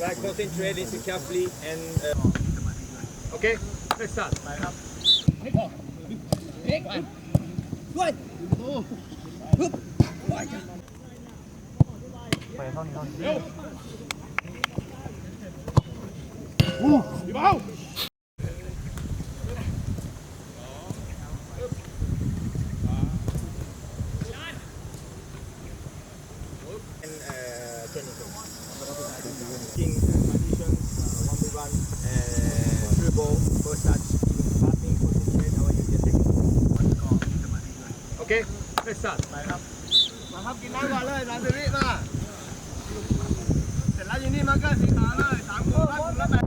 right, concentrate listen carefully and uh, okay let's start. And uh, working condition, uh, one by one, uh, through ball, first touch, even passing, position, how you get it. Okay, let's start. ไปครับมาครับกินน้ำก่อนเลยสามสิบวิมาเสร็จแล้วยินดีมาเกอร์สีขาวเลยสามคนรับรับแปด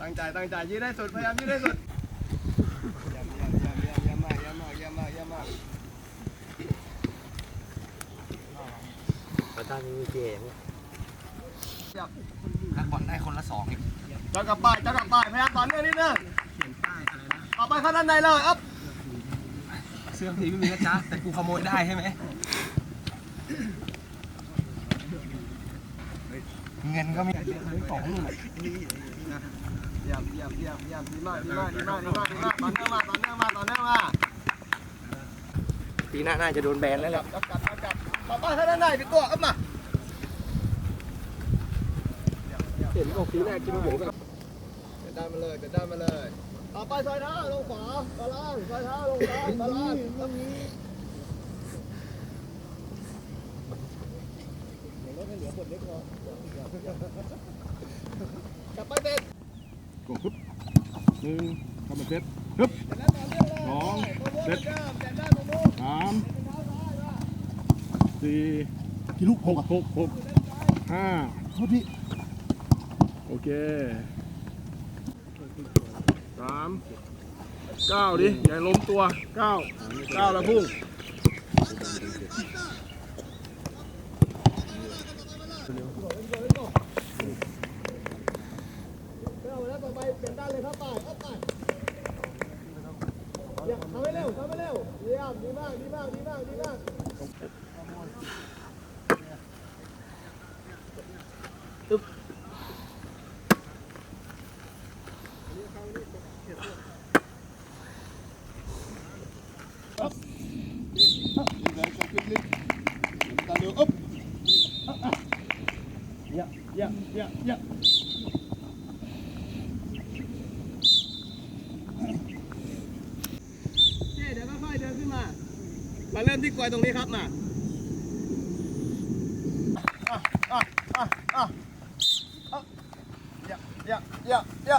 ตั้งใจตั้งใจยืดได้สุดพยายามยืดได้สุด นักมถ้าบอลได้คนละสองจ้ากลับป้ายจ้ากลับป้ายพยายามต่อเนื่องนิดนึงต่อไปข้างด้านในเลยอัพเสื้อนี้ไม่มีนะจ๊ะแต่กูขโมยได้ใช่ไหมเงินก็มีสองหมื่นเยี่ยมเยี่ยมเยี่ยมเยี่ยมดีมากดีมากดีมากดีมากดีมากต่อเนื่องมาต่อเนื่องมาต่อเนื่องมาปีหน้าน่าจะโดนแบนแล้วแหละ จับจับจับจับต่อไปเข้าด้านในพี่ตัวอัพมาเห็นบอกปีหน้ากินหมูแบบเกิดด้านมาเลยเกิดด้านมาเลยต่อไปซอยเท้าลงขวาตารางซอยเท้าลงซ้ายตารางตรงนี้กลับไปเด็ดกดฮึบหนึ่งทำมาเซ็ตฮึบสองเซ็ตสาม สี่กี่ลูกหกหกหกห้าโทษพี่โอเคสามเก้าดิอย่าล้มตัวเก้าเก้าแล้วพุ่งเร็วแล้วต่อไปเปลี่ยนด้านเลยครับไปครับไป เยี่ยมทำให้เร็วทำให้เร็วเยี่ยมดีมากดีมากดีมากดีมากเจ๊เดี๋ยวค่อยๆเดินขึ้นมา มา เริ่มที่กลวยตรงนี้ครับมาอะอะอะอะอะอย่าอย่าอย่าอย่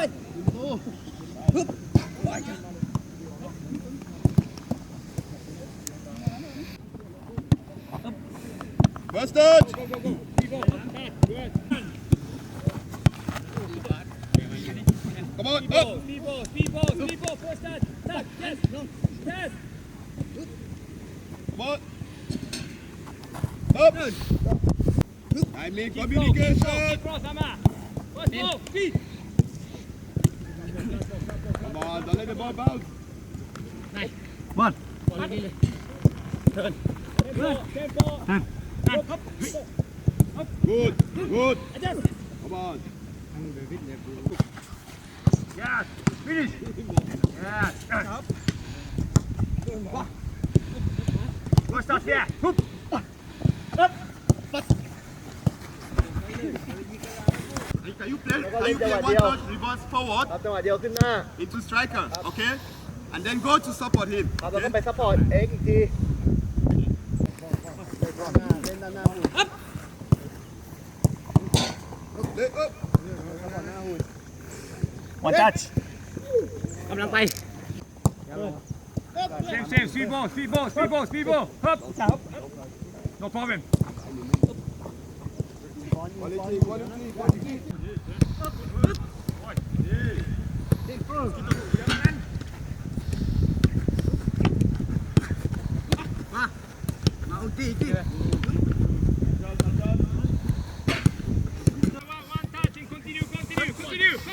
าอะอะอะเบอร์สเติร์ Come on, up. Speedball, speedball, speedball, first touch, touch, yes, no, yes. Come on. Up. Timing, communication. Cross, Ama. First ball, speed. Tempo, tempo. Good, good. Adjust. Come on. Yes finish Yes Good start here Hoop Can you play, can you play one touch reverse forward ครับจังหวะเดียวขึ้นหน้า into striker, okay? And then go to support him. ครับแล้วก็ Okay? ไปซัพพอร์ตเอ็กอีกทีเล่นด้านหน้าหุ่น Leg up. วันจัดกำลังไป Same, same. Speed ball, speed ball, speed ball, speed ball. Up. No problem. มาอุตีตี One touch and continue, continue,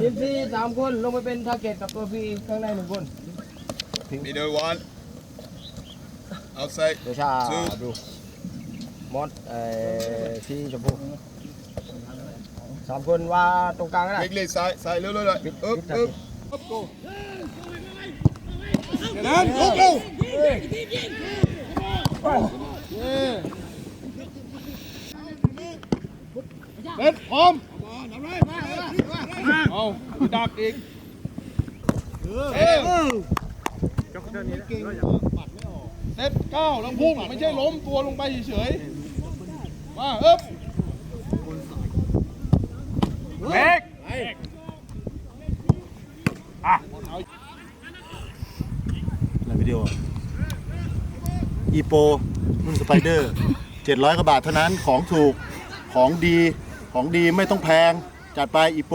ทีมซีสามคนลงไปเป็นทาร์เก็ตกับตัวพีข้างในหนึ่งคน Middle one. Outside. เดชาดูมดเอ่อที่ชมพูสามคนว่าตรงกลางก็ได้ Big leg side. Side. Look, look, ปิด look. ปิ Up, ดทาร์ up. เก็ตนั้นลุกเร็วเซ็ตพร้อม เอาดักอีกเออเซตเก้าแล้วพุ่งไม่ใช่ล้มตัวลงไปเฉยๆมาเอ๊บ Back. ในวิดีโออีโปรุ่นสไปเดอร์700กว่าบาทเท่านั้นของถูกของดีของดีไม่ต้องแพง จัดไปอีโป